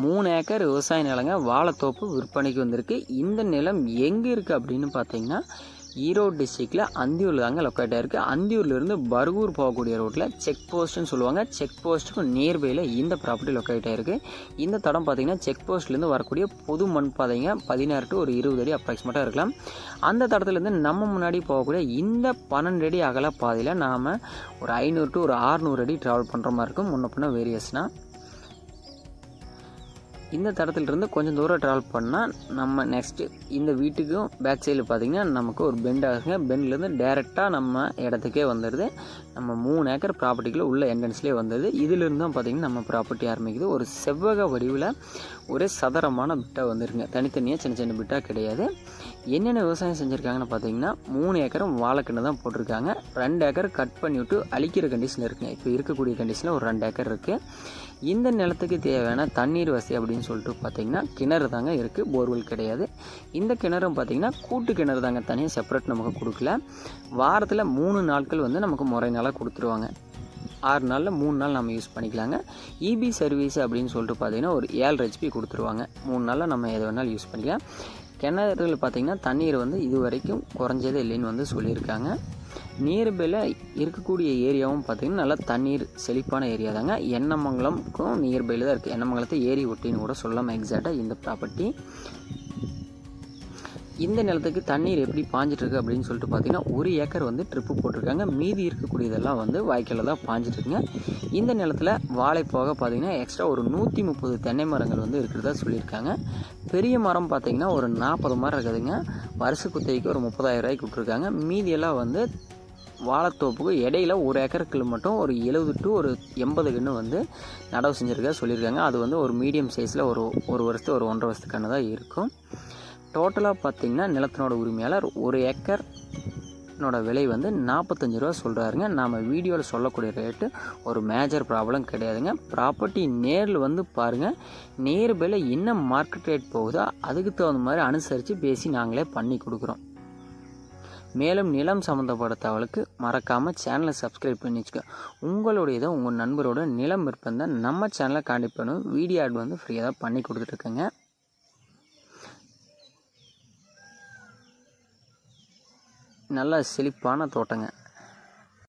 மூணு ஏக்கர் விவசாய நிலங்க வாழைத்தோப்பு விற்பனைக்கு வந்திருக்கு. இந்த நிலம் எங்கே இருக்குது அப்படின்னு பார்த்தீங்கன்னா ஈரோடு டிஸ்ட்ரிக்டில் அந்தியூரில் தாங்க லொக்கேட் இருக்குது அந்தியூர்லேருந்து பர்கூர் போகக்கூடிய ரோட்டில் செக் போஸ்ட்டுன்னு சொல்லுவாங்க. செக் போஸ்ட்டுக்கு நியர்பையில் இந்த ப்ராப்பர்ட்டி லொக்கேட் ஆயிருக்கு. இந்த தடம் பார்த்தீங்கன்னா செக் போஸ்ட்லேருந்து வரக்கூடிய பொது மண் பாதைங்க பதினாறு டு ஒரு இருபது அடி அப்ராக்சிமேட்டாக இருக்கலாம். அந்த தடத்துலேருந்து நம்ம முன்னாடி போகக்கூடிய இந்த பன்னெண்டு அடி அகல பாதையில் நாம் ஒரு ஐநூறு டு ஒரு ஆறுநூறு அடி ட்ராவல் பண்ணுற மாதிரி இருக்கும். முன்ன பின்ன வேரியஸ்னால் இந்த தடத்துலேருந்து கொஞ்சம் தூரம் ட்ராவல் பண்ணால் நம்ம நெக்ஸ்ட்டு இந்த வீட்டுக்கும் பேக் சைடில் பார்த்திங்கன்னா நமக்கு ஒரு பெண்ட் ஆகுங்க. பெண்ட்லேருந்து டேரெக்டாக நம்ம இடத்துக்கே வந்துடுது நம்ம மூணு ஏக்கர் ப்ராப்பர்ட்டிக்குள்ளே உள்ள என்ட்ரன்ஸ்லேயே வந்துடுது இதிலிருந்து தான் பார்த்திங்கன்னா நம்ம ப்ராப்பர்ட்டி ஆரம்பிக்குது. ஒரு செவ்வக வடிவில் ஒரே சதுரமான பிட்டாக வந்துருங்க. தனித்தனியாக சின்ன சின்ன பிட்டாக கிடையாது. என்னென்ன விவசாயம் செஞ்சுருக்காங்கன்னு பார்த்தீங்கன்னா மூணு ஏக்கரும் வாழைக்கன்று தான் போட்டிருக்காங்க. ரெண்டு ஏக்கர் கட் பண்ணி விட்டு அழிக்கிற கண்டிஷனில் இருக்குங்க. இப்போ இருக்கக்கூடிய கண்டிஷனில் ஒரு ரெண்டு ஏக்கர் இருக்குது இந்த நிலத்துக்கு தேவையான தண்ணீர் வசதி அப்படின்னு சொல்லிட்டு பார்த்தீங்கன்னா கிணறு தாங்க இருக்குது போர்வெல் கிடையாது. இந்த கிணறும் பார்த்தீங்கன்னா கூட்டு கிணறு தாங்க. தனியாக செப்பரேட் நமக்கு கொடுக்கல. வாரத்தில் மூணு நாட்கள் வந்து நமக்கு முறை நாளாக கொடுத்துருவாங்க. ஆறு நாளில் மூணு நாள் நம்ம யூஸ் பண்ணிக்கலாங்க. இபி சர்வீஸ் அப்படின்னு சொல்லிட்டு பார்த்தீங்கன்னா ஒரு ஏழு ஹெச்பி கொடுத்துருவாங்க. மூணு நாளில் நம்ம எது வேணாலும் யூஸ் பண்ணிக்கலாம். கிணறுகள் பார்த்திங்கன்னா தண்ணீர் வந்து இது வரைக்கும் குறைஞ்சதே இல்லைன்னு வந்து சொல்லியிருக்காங்க. நியர்பையில் இருக்கக்கூடிய ஏரியாவும் பார்த்திங்கன்னா நல்லா தண்ணீர் செழிப்பான ஏரியா தாங்க. எண்ணமங்கலம்க்கும் நியர்பையில் தான் இருக்குது எண்ணமங்கலத்தை ஏரி ஒட்டின்னு கூட சொல்லலாம் எக்ஸாக்டாக இந்த ப்ராப்பர்ட்டி இந்த நிலத்துக்கு தண்ணீர் எப்படி பாஞ்சிட்ருக்கு அப்படின்னு சொல்லிட்டு பார்த்தீங்கன்னா ஒரு ஏக்கர் வந்து ட்ரிப்பு போட்டிருக்காங்க. மீதி இருக்கக்கூடியதெல்லாம் வந்து வாய்க்காலில் தான் பாஞ்சிட்ருக்குங்க இந்த நிலத்தில் வாழை போக பார்த்தீங்கன்னா எக்ஸ்ட்ரா ஒரு நூற்றி முப்பது தென்னை மரங்கள் வந்து இருக்கிறதா சொல்லியிருக்காங்க. பெரிய மரம் பார்த்தீங்கன்னா ஒரு நாற்பது மரம் இருக்குதுங்க. வருஷ குத்தகைக்கு ஒரு முப்பதாயிரம் ரூபாய்க்கு விட்ருக்காங்க மீதியெல்லாம் வந்து வாழைத்தோப்புக்கு இடையில ஒரு ஏக்கருக்குள்ள மட்டும் ஒரு எழுபது டு ஒரு எண்பது கன்று வந்து நடவு செஞ்சுருக்கா சொல்லியிருக்காங்க. அது வந்து ஒரு மீடியம் சைஸில் ஒரு ஒரு வருஷத்து ஒரு ஒன்றரை வருஷத்துக்கான தான் இருக்கும். டோட்டலாக பார்த்தீங்கன்னா நிலத்தினோட உரிமையாளர் ஒரு ஏக்கர்னோட விலை வந்து நாற்பத்தஞ்சு ரூபா சொல்கிறாருங்க நாம் வீடியோவில் சொல்லக்கூடிய ரேட்டு ஒரு மேஜர் ப்ராப்ளம் கிடையாதுங்க. ப்ராப்பர்ட்டி நேரில் வந்து பாருங்கள் நேர் விலை என்ன மார்க்கெட் ரேட் போகுதோ அதுக்கு தகுந்த மாதிரி அனுசரித்து பேசி நாங்களே பண்ணி கொடுக்குறோம். மேலும் நிலம் சம்மந்தப்பட்ட தகவலுக்கு மறக்காமல் சேனலை சப்ஸ்கிரைப் பண்ணி வச்சுக்க உங்களுடையதை உங்கள் நண்பரோட நிலம் விற்பனை நம்ம சேனலை கான்டெக்ட் பண்ணும் வீடியோ ஆட் வந்து ஃப்ரீயாக தான் பண்ணி கொடுத்துட்ருக்கேங்க நல்லா செழிப்பான தோட்டங்க.